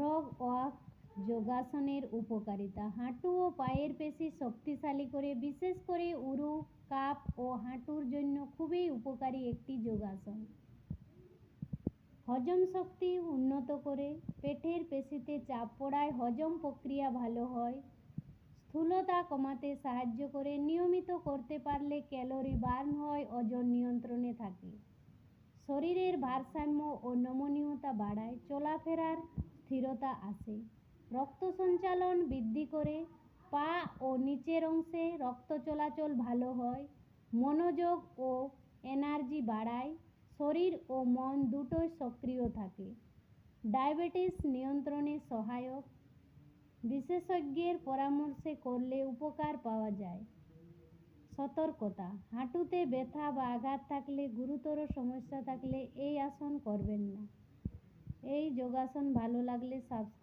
Frog walk যোগাসনের উপকারিতা। হাঁটু ও পায়ের পেশি শক্তিশালী করে, বিশেষ করে উরু, কাপ ও হাঁটুর জন্য খুবই উপকারী একটি যোগাসন। হজম শক্তি উন্নত করে, পেটের পেশিতে চাপ পড়ায় হজম প্রক্রিয়া ভালো হয়। স্থূলতা কমাতে সাহায্য করে, নিয়মিত করতে পারলে ক্যালোরি বার্ন হয়, ওজন নিয়ন্ত্রণে থাকে। শরীরের ভারসাম্য ও নমনীয়তা বাড়ায়। চলাফেরার স্থিরতা আসে রক্ত সঞ্চালন বৃদ্ধি করে পা ও নিচের অংশে রক্ত চলাচল ভালো হয়, মনোযোগ ও এনার্জি বাড়ায়, শরীর ও মন দুটোই সক্রিয় থাকে। ডায়াবেটিস নিয়ন্ত্রণে সহায়ক। বিশেষজ্ঞের পরামর্শে করলে উপকার পাওয়া যায়। সতর্কতা, হাঁটুতে ব্যথা বা আঘাত থাকলে গুরুতর সমস্যা থাকলে এই আসন করবেন না। এই যোগাসন ভালো লাগলে সাবস্ক্রাইব